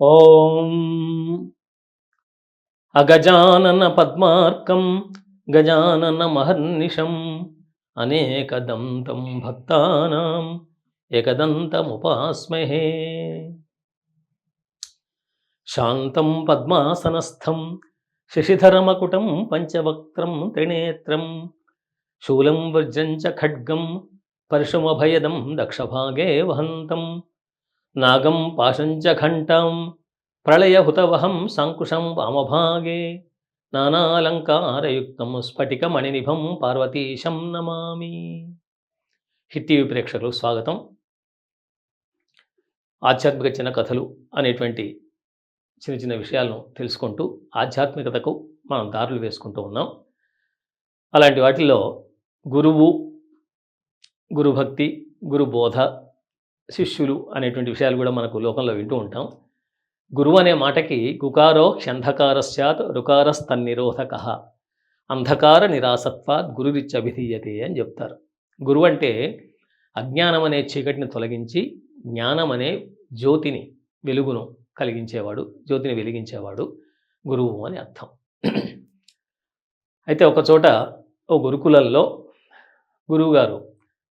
ఓం అగజానన పద్మార్కం గజానన మహర్నిషం అనేకదంతం భక్తానాం ఏకదంతముపాస్మహే శాంతం పద్మాసనస్థం శశిధరమకుటం పంచవక్త్రం త్రినేత్రం శూలం వజ్రం చ ఖడ్గం పరశుమభయదం దక్షభాగే వహంతం. నాగం పాశంచ ఘంటం ప్రళయహుతవహం సంకుశం వామభాగే నానాలంకారయుక్తం స్ఫటికమణినిభం పార్వతీశం నమామి. హిట్ టీవీ ప్రేక్షకులు స్వాగతం. ఆధ్యాత్మిక చిన్న కథలు అనేటువంటి చిన్న చిన్న విషయాలను తెలుసుకుంటూ ఆధ్యాత్మికతకు మనం దారులు వేసుకుంటూ ఉన్నాం. అలాంటి వాటిల్లో గురువు గురుభక్తి గురుబోధ శిష్యులు అనేటువంటి విషయాలు కూడా మనకు లోకంలో వింటూ ఉంటాం. గురువు అనే మాటకి గుకారో క్షంధకారశ్చాత్ రుకారస్తన్నిరోధక అంధకార నిరాసత్వాత్ గురురిచ్చభిధీయతే అని చెప్తారు. గురువు అంటే అజ్ఞానం అనే చీకటిని తొలగించి జ్ఞానం అనే జ్యోతిని వెలుగును కలిగించేవాడు జ్యోతిని వెలిగించేవాడు గురువు అని అర్థం. అయితే ఒకచోట ఓ గురుకులంలో గురువుగారు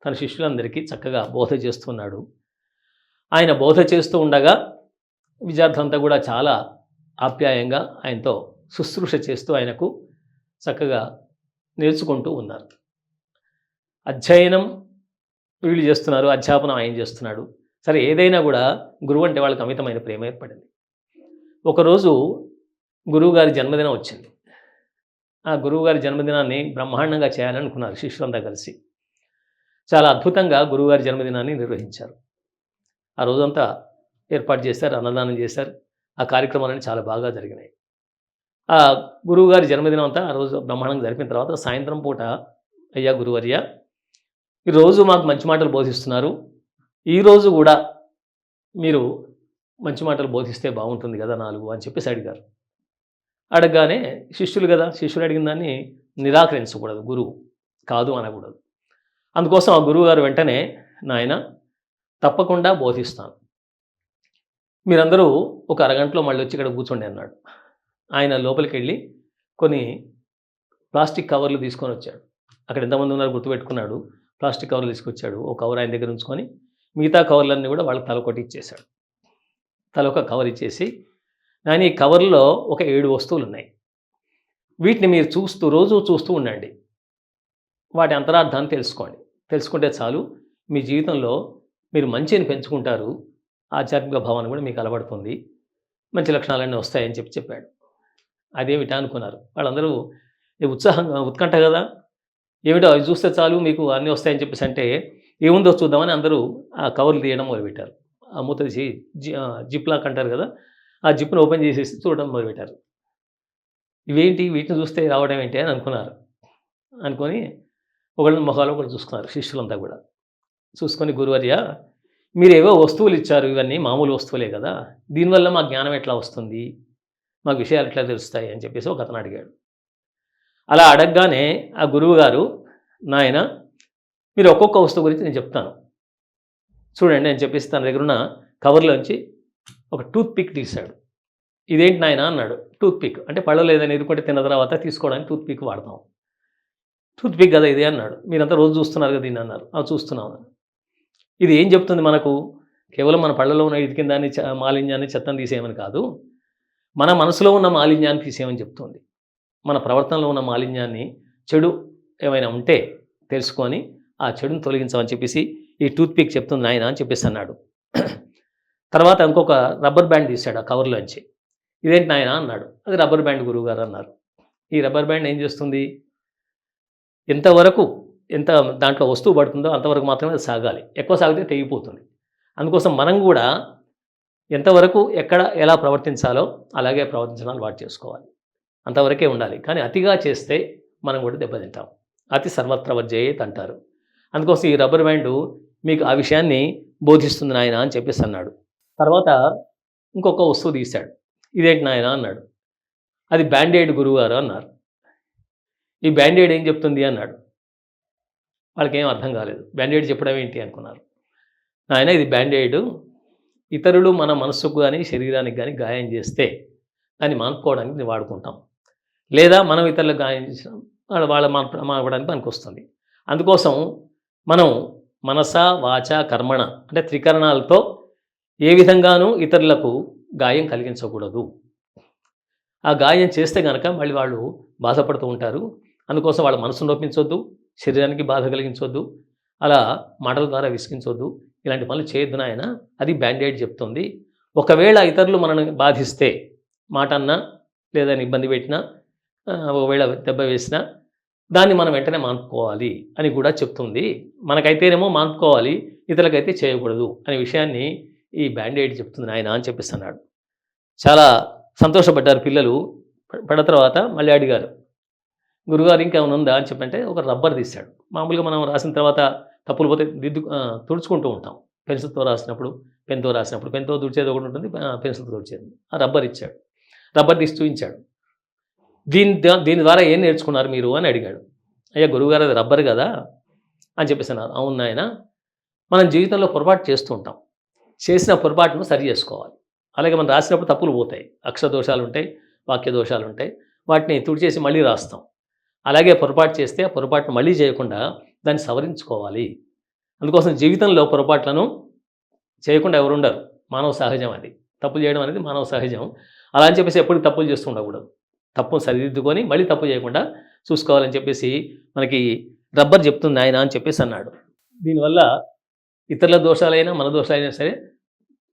తన శిష్యులందరికీ చక్కగా బోధ చేస్తున్నాడు. ఆయన బోధ చేస్తూ ఉండగా విద్యార్థులంతా కూడా చాలా ఆప్యాయంగా ఆయనతో శుశ్రూష చేస్తూ ఆయనకు చక్కగా నేర్చుకుంటూ ఉన్నారు. అధ్యయనం వీళ్ళు చేస్తున్నారు అధ్యాపనం ఆయన చేస్తున్నాడు. సరే ఏదైనా కూడా గురువు అంటే వాళ్ళకి అమితమైన ప్రేమ ఏర్పడింది. ఒకరోజు గురువుగారి జన్మదినం వచ్చింది. ఆ గురువుగారి జన్మదినాన్ని బ్రహ్మాండంగా చేయాలనుకున్నారు శిష్యులంతా కలిసి. చాలా అద్భుతంగా గురువుగారి జన్మదినాన్ని నిర్వహించారు. ఆ రోజంతా ఏర్పాటు చేశారు అన్నదానం చేశారు. ఆ కార్యక్రమాలన్నీ చాలా బాగా జరిగినాయి. ఆ గురువుగారి జన్మదినం అంతా ఆ రోజు బ్రహ్మాండంగా జరిపిన తర్వాత సాయంత్రం పూట అయ్యా గురువర్య ఈరోజు మాకు మంచి మాటలు బోధిస్తున్నారు. ఈరోజు కూడా మీరు మంచి మాటలు బోధిస్తే బాగుంటుంది కదా నాలుగు అని చెప్పేసి అడిగారు. అడగగానే శిష్యులు కదా శిష్యులు అడిగిన దాన్ని నిరాకరించకూడదు గురువు కాదు అనకూడదు. అందుకోసం ఆ గురువుగారు వెంటనే నాయన తప్పకుండా బోధిస్తాను. మీరందరూ ఒక అరగంటలో మళ్ళీ వచ్చి ఇక్కడ కూర్చోండి అన్నాడు. ఆయన లోపలికి వెళ్ళి కొన్ని ప్లాస్టిక్ కవర్లు తీసుకొని వచ్చాడు. అక్కడ ఎంతమంది ఉన్నారు గుర్తుపెట్టుకున్నాడు. ప్లాస్టిక్ కవర్లు తీసుకొచ్చాడు. ఒక కవర్ ఆయన దగ్గర ఉంచుకొని మిగతా కవర్లన్నీ కూడా వాళ్ళకి తలకొట్టి ఇచ్చేశాడు. తలొక కవర్ ఇచ్చేసి కానీ ఈ కవర్లో ఒక ఏడు వస్తువులు ఉన్నాయి వీటిని మీరు చూస్తూ రోజు చూస్తూ ఉండండి. వాటి అంతరార్థాన్ని తెలుసుకోండి. తెలుసుకుంటే చాలు మీ జీవితంలో మీరు మంచిని పెంచుకుంటారు ఆధ్యాత్మిక భావన కూడా మీకు అలవడుతుంది మంచి లక్షణాలన్నీ వస్తాయని చెప్పి చెప్పాడు. అదేమిటా అనుకున్నారు. వాళ్ళందరూ ఉత్సాహంగా ఉత్కంఠ కదా? ఏమిటో అవి చూస్తే చాలు మీకు అన్నీ వస్తాయని చెప్పేసి అంటే ఏముందో చూద్దామని అందరూ ఆ కవర్లు తీయడం మొదలుపెట్టారు. ఆ మూత తీసి జిప్ లాక్ అంటారు కదా? ఆ జిప్ను ఓపెన్ చేసేసి చూడడం మొదలుపెట్టారు. ఇవేంటి? వీటిని చూస్తే రావడం ఏంటి? అని అనుకున్నారు. అనుకొని ఒకళ్ళని మొహాలు ఒకళ్ళు చూసుకున్నారు శిష్యులంతా కూడా. చూసుకొని గురువర్య మీరేవో వస్తువులు ఇచ్చారు ఇవన్నీ మామూలు వస్తువులే కదా. దీనివల్ల మా జ్ఞానం ఎట్లా వస్తుంది? మాకు విషయాలు ఎట్లా తెలుస్తాయి? అని చెప్పేసి ఒక అతను అడిగాడు. అలా అడగగానే ఆ గురువు గారు నాయన మీరు ఒక్కొక్క వస్తువు గురించి నేను చెప్తాను. చూడండి అని చెప్పేసి తన దగ్గర ఉన్న కవర్లోంచి ఒక టూత్ పిక్ తీశాడు. ఇదేంటి నాయన? అన్నాడు. టూత్ పిక్ అంటే పళ్ళలో ఏదైనా ఎదుర్కొంటే తిన్న తర్వాత తీసుకోవడానికి టూత్ పిక్ వాడతాం. టూత్ పిక్ కదా ఇదే? అన్నాడు. మీరంతా రోజు చూస్తున్నారు కదా దీన్ని అన్నారు. అది చూస్తున్నాం ఇది ఏం చెప్తుంది మనకు? కేవలం మన పళ్ళలో ఉన్న ఇదికిన దాన్ని మాలిన్యాన్ని చెత్తను తీసేయమని కాదు మన మనసులో ఉన్న మాలిన్యాన్ని తీసేయమని చెప్తుంది. మన ప్రవర్తనలో ఉన్న మాలిన్యాన్ని చెడు ఏమైనా ఉంటే తెలుసుకొని ఆ చెడుని తొలగించమని చెప్పేసి ఈ టూత్పిక్ చెప్తుంది నాయన అని చెప్పేసి అన్నాడు. తర్వాత ఇంకొక రబ్బర్ బ్యాండ్ తీశాడు ఆ కవర్లోంచి ఇదేంటి నాయన అన్నాడు. అది రబ్బర్ బ్యాండ్ గురువు గారు అన్నారు. ఈ రబ్బర్ బ్యాండ్ ఏం చేస్తుంది? ఎంతవరకు ఎంత దాంట్లో వస్తువు పడుతుందో అంతవరకు మాత్రమే అది సాగాలి. ఎక్కువ సాగితే తెగిపోతుంది. అందుకోసం మనం కూడా ఎంతవరకు ఎక్కడ ఎలా ప్రవర్తించాలో అలాగే ప్రవర్తించడం వాటి చేసుకోవాలి. అంతవరకే ఉండాలి. కానీ అతిగా చేస్తే మనం కూడా దెబ్బతింటాం. అతి సర్వత్ర వర్జయేత్ అంటారు. అందుకోసం ఈ రబ్బర్ బ్యాండ్ మీకు ఆ విషయాన్ని బోధిస్తుంది నాయన అని చెప్పేసి అన్నాడు. తర్వాత ఇంకొక వస్తువు తీశాడు. ఇదేంటి నాయన అన్నాడు. అది బ్యాండేడ్ గురువుగారు అన్నారు. ఈ బ్యాండేడ్ ఏం చెప్తుంది అన్నాడు. వాళ్ళకి ఏం అర్థం కాలేదు. బ్యాండేడ్ చెప్పడం ఏంటి అనుకున్నారు. నాయన ఇది బ్యాండేడ్. ఇతరులు మన మనస్సుకు కానీ శరీరానికి కానీ గాయం చేస్తే దాన్ని మానుకోవడానికి వాడుకుంటాం. లేదా మనం ఇతరులకు గాయం చేసినాం వాళ్ళ వాళ్ళ మానవడానికి పనికి వస్తుంది అందుకోసం మనం మనస వాచ కర్మణ అంటే త్రికరణాలతో ఏ విధంగానూ ఇతరులకు గాయం కలిగించకూడదు. ఆ గాయం చేస్తే కనుక మళ్ళీ వాళ్ళు బాధపడుతూ ఉంటారు. అందుకోసం వాళ్ళ మనసును నొప్పించొద్దు. శరీరానికి బాధ కలిగించొద్దు. అలా మాటల ద్వారా విసిగించొద్దు. ఇలాంటి పనులు చేయొద్దు నాయన. అది బ్యాండేడ్ చెప్తుంది. ఒకవేళ ఇతరులు మనల్ని బాధిస్తే మాట అన్నా లేదా ఇబ్బంది పెట్టినా ఒకవేళ దెబ్బ వేసినా దాన్ని మనం వెంటనే మానుకోవాలి అని కూడా చెప్తుంది. మనకైతేనేమో మానుకోవాలి ఇతరులకైతే చేయకూడదు అనే విషయాన్ని ఈ బ్యాండేడ్ చెప్తుంది ఆయన అని చెప్పిస్తున్నాడు చాలా సంతోషపడ్డారు పిల్లలు. పడ్డ తర్వాత మళ్ళీ అడిగారు గురుగారు ఇంకేమైనా ఉందా అని చెప్పంటే ఒక రబ్బర్ తీశాడు. మామూలుగా మనం రాసిన తర్వాత తప్పులు పోతే దిద్దు తుడుచుకుంటూ ఉంటాం. పెన్సిల్తో రాసినప్పుడు పెన్తో రాసినప్పుడు పెన్తో తుడిచేది ఒకటి ఉంటుంది పెన్సిల్తో తుడిచేది ఆ రబ్బర్ ఇచ్చాడు. రబ్బర్ తీసి చూపించాడు. దీని దీని ద్వారా ఏం నేర్చుకున్నారు మీరు అని అడిగాడు. అయ్యా గురువుగారు అది రబ్బర్ కదా అని చెప్పేసినారు అవును నాయన మనం జీవితంలో పొరపాటు చేస్తూ ఉంటాం. చేసిన పొరపాటును సరి చేసుకోవాలి. అలాగే మనం రాసినప్పుడు తప్పులు పోతాయి. అక్షర దోషాలు ఉంటాయి వాక్య దోషాలు ఉంటాయి. వాటిని తుడిచేసి మళ్ళీ రాస్తాం. అలాగే పొరపాటు చేస్తే ఆ పొరపాటును మళ్ళీ చేయకుండా దాన్ని సవరించుకోవాలి. అందుకోసం జీవితంలో పొరపాట్లను చేయకుండా ఎవరు ఉండరు మానవ సహజం అది. తప్పులు చేయడం అనేది మానవ సహజం. అలా అని చెప్పేసి ఎప్పుడు తప్పులు చేస్తూ ఉండకూడదు. తప్పును సరిదిద్దుకొని మళ్ళీ తప్పు చేయకుండా చూసుకోవాలని చెప్పేసి మనకి రబ్బర్ చెప్తుంది ఆయన అని చెప్పేసి అన్నాడు. దీనివల్ల ఇతరుల దోషాలైనా మన దోషాలైనా సరే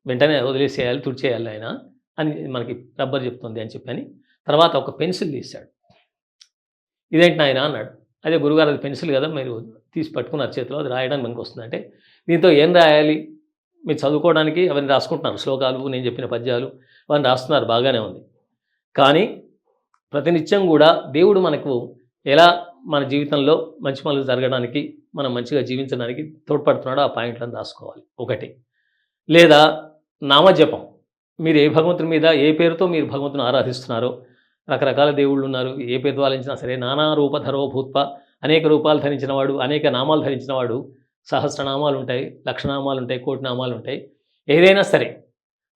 వెంటనే వదిలేసేయాలి తుడిచేయాలి ఆయన అని మనకి రబ్బర్ చెప్తుంది అని చెప్పని. తర్వాత ఒక పెన్సిల్ తీశాడు. ఇదేంటి నాయన అన్నాడు. అదే గురుగారు అది పెన్సిల్ కదా మీరు తీసి పట్టుకున్నారు చేతిలో అది రాయడానికి మనకు వస్తుందంటే దీంతో ఏం రాయాలి? మీరు చదువుకోవడానికి అవన్నీ రాసుకుంటున్నారు? శ్లోకాలు నేను చెప్పిన పద్యాలు అవన్నీ రాస్తున్నారు బాగానే ఉంది. కానీ ప్రతినిత్యం కూడా దేవుడు మనకు ఎలా మన జీవితంలో మంచి పనులు జరగడానికి మనం మంచిగా జీవించడానికి తోడ్పడుతున్నాడో ఆ పాయింట్లను రాసుకోవాలి. ఒకటి. లేదా నామజపం. మీరు ఏ భగవంతుని మీద ఏ పేరుతో మీరు భగవంతుని ఆరాధిస్తున్నారో రకరకాల దేవుళ్ళు ఉన్నారు. ఏ పేరుతో సరే నానా రూపధరో భూత్వ అనేక రూపాలు ధరించినవాడు అనేక నామాలు ధరించినవాడు సహస్రనామాలు ఉంటాయి లక్షనామాలు ఉంటాయి కోటి నామాలు ఉంటాయి. ఏదైనా సరే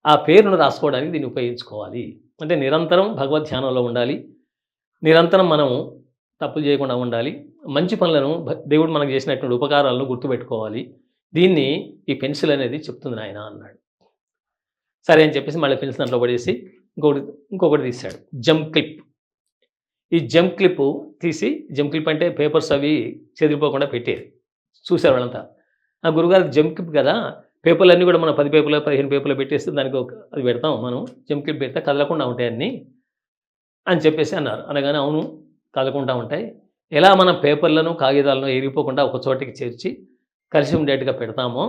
ఆ పేరును రాసుకోవడానికి దీన్ని ఉపయోగించుకోవాలి. అంటే నిరంతరం భగవద్ ధ్యానంలో ఉండాలి. నిరంతరం మనం తప్పులు చేయకుండా ఉండాలి. మంచి పనులను దేవుడు మనకు చేసినటువంటి ఉపకారాలను గుర్తుపెట్టుకోవాలి. దీన్ని ఈ పెన్సిల్ అనేది చెప్తుంది నాయన అన్నాడు. సరే అని చెప్పేసి మళ్ళీ పెన్సిల్ దాంట్లో పడేసి ఇంకొకటి ఇంకొకటి తీశాడు. Jump clip. ఈ జంప్ క్లిప్ తీసి జంప్ క్లిప్ అంటే పేపర్స్ అవి చెదిరిపోకుండా పెట్టేది. చూశారు వాళ్ళంతా. ఆ గురుగారు జంప్ క్లిప్ కదా పేపర్లు అన్నీ కూడా మనం పది పేపర్లు పదిహేను పేపర్లు పెట్టేస్తే దానికి ఒక అది పెడతాం మనం. జంప్ క్లిప్ పెడితే కదలకుండా ఉంటాయి అన్నీ అని చెప్పేసి అన్నారు. అనగానే అవును కదలకుండా ఉంటాయి. ఎలా మనం పేపర్లను కాగితాలను ఎగిరిపోకుండా ఒక చోటికి చేర్చి కలిసి ఉండేట్టుగా పెడతామో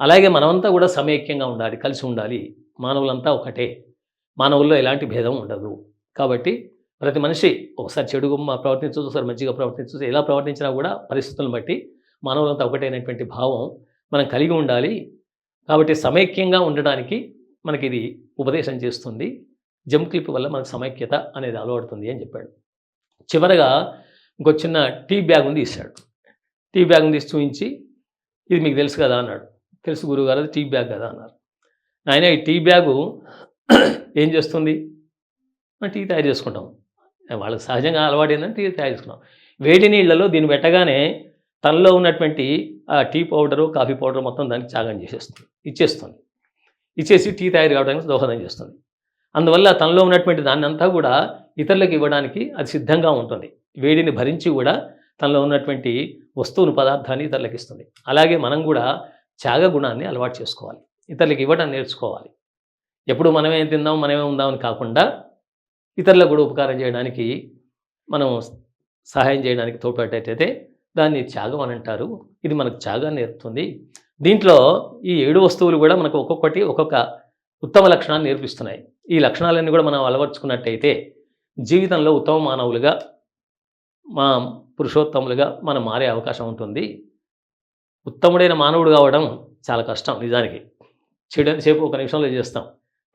అలాగే మనమంతా కూడా సమైక్యంగా ఉండాలి కలిసి ఉండాలి. మానవులంతా ఒకటే. మానవుల్లో ఎలాంటి భేదం ఉండదు. కాబట్టి ప్రతి మనిషి ఒకసారి చెడుగా ప్రవర్తించవచ్చు ఒకసారి మంచిగా ప్రవర్తించవచ్చు ఎలా ప్రవర్తించినా కూడా పరిస్థితులను బట్టి మానవులంతా ఒకటైనటువంటి భావం మనం కలిగి ఉండాలి. కాబట్టి సమైక్యంగా ఉండడానికి మనకి ఇది ఉపదేశం చేస్తుంది. జమ్ క్లిప్ వల్ల మనకు సమైక్యత అనేది అలవడుతుంది అని చెప్పాడు. చివరగా ఇంకో చిన్న టీ బ్యాగ్ ఉంది ఇస్తాడు. టీ బ్యాగ్ తీసి చూపించి ఇది మీకు తెలుసు కదా అన్నాడు. తెలుసు గురువుగారు గారు టీ బ్యాగ్ కదా అన్నారు. ఆయన ఈ టీ బ్యాగు ఏం చేస్తుంది? మనం టీ తయారు చేసుకుంటాం. వాళ్ళకి సహజంగా అలవాటు ఏంటంటే టీ తయారు చేసుకున్నాం వేడి నీళ్ళలో దీన్ని పెట్టగానే తనలో ఉన్నటువంటి ఆ టీ పౌడరు కాఫీ పౌడర్ మొత్తం దానికి త్యాగం చేసేస్తుంది ఇచ్చేస్తుంది. ఇచ్చేసి టీ తయారు కావడానికి దోహదం చేస్తుంది. అందువల్ల తనలో ఉన్నటువంటి దాన్ని అంతా కూడా ఇతరులకు ఇవ్వడానికి అది సిద్ధంగా ఉంటుంది. వేడిని భరించి కూడా తనలో ఉన్నటువంటి వస్తువును పదార్థాన్ని ఇతరులకు ఇస్తుంది. అలాగే మనం కూడా త్యాగ గుణాన్ని అలవాటు చేసుకోవాలి. ఇతరులకు ఇవ్వడం నేర్చుకోవాలి. ఎప్పుడు మనమే తిందాం మనమే ఉందామని కాకుండా ఇతరులకు కూడా ఉపకారం చేయడానికి మనం సహాయం చేయడానికి తోడ్పడేటైతే దాన్ని త్యాగం అని అంటారు. ఇది మనకు త్యాగాన్ని నేర్పుతుంది. దీంట్లో ఈ ఏడు వస్తువులు కూడా మనకు ఒక్కొక్కటి ఒక్కొక్క ఉత్తమ లక్షణాన్ని నేర్పిస్తున్నాయి. ఈ లక్షణాలన్నీ కూడా మనం అలవర్చుకున్నట్టయితే జీవితంలో ఉత్తమ మానవులుగా మా పురుషోత్తములుగా మనం మారే అవకాశం ఉంటుంది. ఉత్తముడైన మానవుడు కావడం చాలా కష్టం నిజానికి. చేయడానికి సేపు ఒక నిమిషంలో చేస్తాం.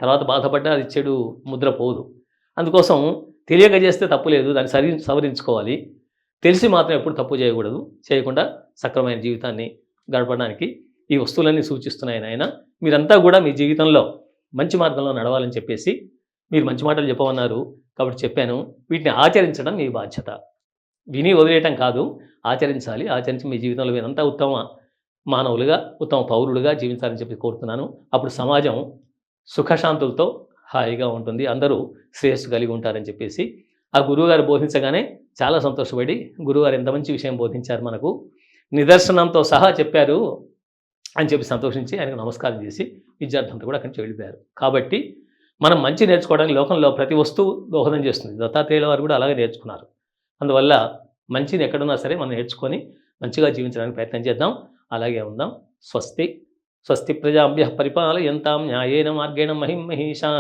తర్వాత బాధపడ్డా అది చెడు ముద్ర పోదు. అందుకోసం తెలియక చేస్తే తప్పు లేదు దాన్ని సరి సవరించుకోవాలి. తెలిసి మాత్రం ఎప్పుడు తప్పు చేయకూడదు. చేయకుండా సక్రమైన జీవితాన్ని గడపడానికి ఈ వస్తువులన్నీ సూచిస్తున్నాయి నాయన. మీరంతా కూడా మీ జీవితంలో మంచి మార్గంలో నడవాలని చెప్పేసి మీరు మంచి మాటలు చెప్పమన్నారు కాబట్టి చెప్పాను. వీటిని ఆచరించడం మీ బాధ్యత. విని వదిలేయటం కాదు ఆచరించాలి. ఆచరించి మీ జీవితంలో మీరంతా ఉత్తమ మానవులుగా ఉత్తమ పౌరులుగా జీవించాలని చెప్పి కోరుతున్నాను. అప్పుడు సమాజం సుఖశాంతులతో హాయిగా ఉంటుంది. అందరూ శ్రేయస్సు కలిగి ఉంటారని చెప్పేసి ఆ గురువుగారు బోధించగానే చాలా సంతోషపడి గురువుగారు ఎంత మంచి విషయం బోధించారు మనకు. నిదర్శనంతో సహా చెప్పారు అని చెప్పి సంతోషించి ఆయనకు నమస్కారం చేసి విద్యార్థులంతా కూడా అక్కడి నుంచి వెళ్ళిపోయారు. కాబట్టి మనం మంచి నేర్చుకోవడానికి లోకంలో ప్రతి వస్తువు దోహదం చేస్తుంది. దత్తాత్రేయుల వారు కూడా అలాగే నేర్చుకున్నారు. అందువల్ల మంచిని ఎక్కడున్నా సరే మనం నేర్చుకొని మంచిగా జీవించడానికి ప్రయత్నం చేద్దాం. అలాగే ఉందాం. స్వస్తి. స్వస్తి ప్రజాభ్య పరిపాలయంతాం న్యాయేన మార్గేణ మహిం మహిషా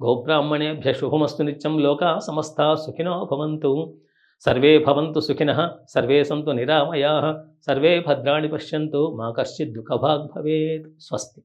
గోబ్రాహ్మణేభ్య శుభమస్తు నిత్యం లోకా సమస్త సుఖినో భవంతు సర్వే భవంతు సుఖిన సర్వే సంతు నిరామయా సర్వే భద్రాణి పశ్యంతు మా కశ్చిద్ దుఃఖభాగ్ భవేత్ స్వస్తి